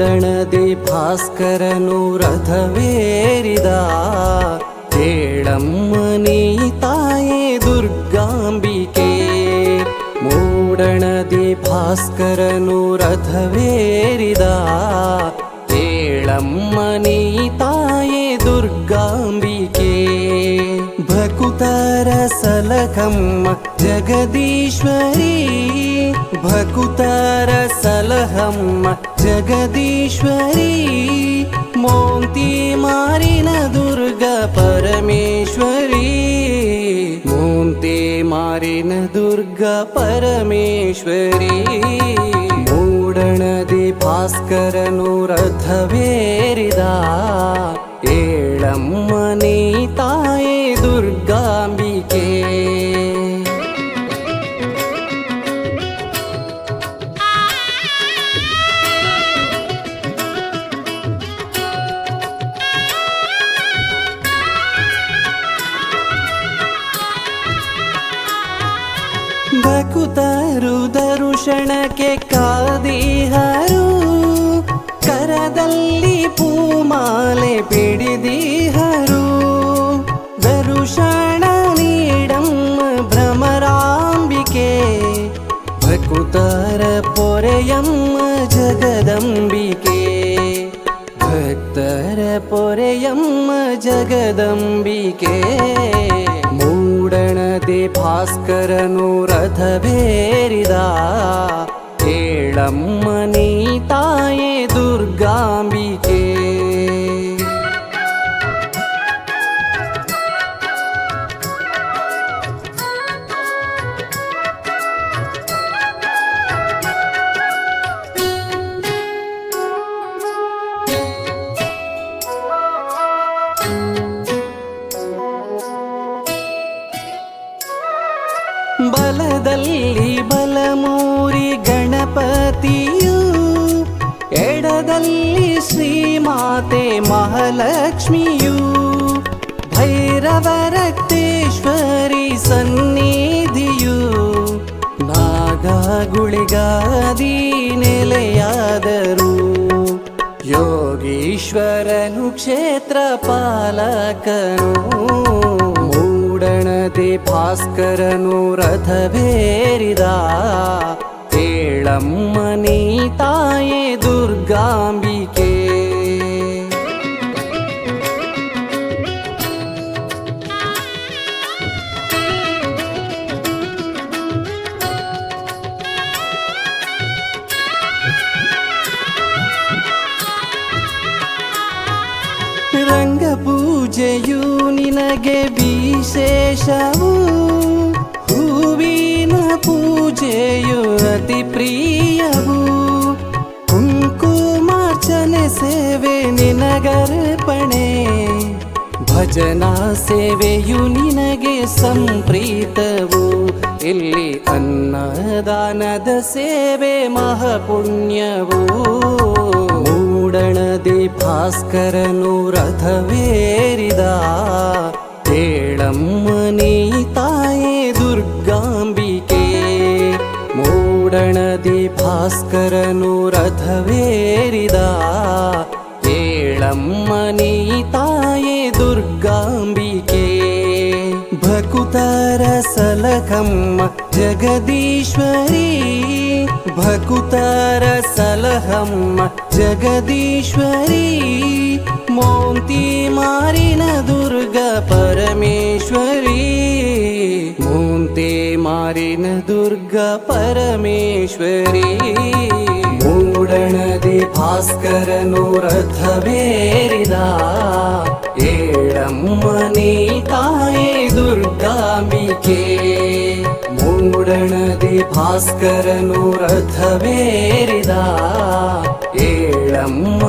ಮೂಡಣದಿ ಭಾಸ್ಕರನು ರಥವೇರಿದ ಕೇಳಮ್ಮನಿ ತಾಯೇ ದುರ್ಗಾಂಬಿಕೆ. ಮೂಡಣದಿ ಭಾಸ್ಕರನು ರಥವೇರಿದ ಕೇಳಮ್ಮನಿ ತಾಯೇ ದುರ್ಗಾಂಬಿಕೆ. भकुतर जगदीश्वरी भकुतर जगदीश्वरी मोङ्क्ति मारिन दुर्ग परमेश्वरी मोङ्क्ति मारिन दुर्ग परमेश्वरी। मूडणदि भास्करनुरथवेरिदा एं मनीता ಭಕುತರು ದರುಶನಕ್ಕೆ ಕಾದಿಹರು ಕರದಲ್ಲಿ ಪೂಮಾಲೆ ಪಿಡಿದಿಹರು ದರುಶನ ನೀಡಮ್ಮ ಭ್ರಮರಾಂಬಿಕೆ ಭಕುತರ ಪೊರೆಯಮ್ಮ ಜಗದಂಬಿಕೆ ಭಕ್ತರ ಪೊರೆಯಮ್ಮ ಜಗದಂಬಿಕೆ ಮೂಡಣದೆ ಭಾಸ್ಕರನು ರಥವೇರಿದ ಏಳಮ್ಮ ಬಲಮೂರಿ ಗಣಪತಿಯು ಎಡದಲ್ಲಿ ಶ್ರೀಮಾತೆ ಮಹಾಲಕ್ಷ್ಮಿಯು ಭೈರವರಕ್ತೇಶ್ವರಿ ಸನ್ನಿಧಿಯು ನಾಗಗುಳಿಗಾದಿ ನೆಲೆಯಾದರು ಯೋಗೀಶ್ವರನು ಕ್ಷೇತ್ರ ಪಾಲಕನು ಮೂಡಣದೆ ಭಾಸ್ಕರನು ರಥವೇರಿದ ಏಳಮ್ಮ ನೀ ತಾಯೇ ದುರ್ಗಾಂಬಿಕೆ. ರಂಗ ಪೂಜೆಯು ನಿನಗೆ ವಿಶೇಷವು. ಹೂವಿನ ಪೂಜೆಯು ಅತಿ ಪ್ರಿಯವು. ಕುಂಕುಮಾರ್ಚನೆ ಸೇವೆ ನಿನಗರ್ಪಣೆ. ಭಜನಾ ಸೇವೆಯು ನಿನಗೆ ಸಂಪ್ರೀತವು. ಇಲ್ಲಿ ಅನ್ನದಾನದ ಸೇವೆ ಮಹಾಪುಣ್ಯವು. ಮೂಡಣದಿ ಭಾಸ್ಕರನು ರಥವೇರಿದ. णदि भास्करनुरथवेरिदा एळं मनीताय दुर्गाम्बिके। भकुतर सलहं जगदीश्वरी भकुतर सलहं जगदीश्वरी। मौन्ति मारिन दुर्ग परमेश्वरी मौन्ते ಮಾರಿನ ದುರ್ಗ ಪರಮೇಶ್ವರಿ ಮೋಂತಿ ಮಾರಿನ ದುರ್ಗ ಪರಮೇಶ್ವರಿ ಮೂಡಣದಿ ಭಾಸ್ಕರನು ರಥವೇರಿದ ಏಳಮ್ಮ ನೀ ತಾಯೇ ದುರ್ಗಾಂಬಿಕೆ ಮೂಡಣದಿ ಭಾಸ್ಕರನು ರಥವೇರಿದ ಏಳಮ್ಮ ನೀ ತಾಯೇ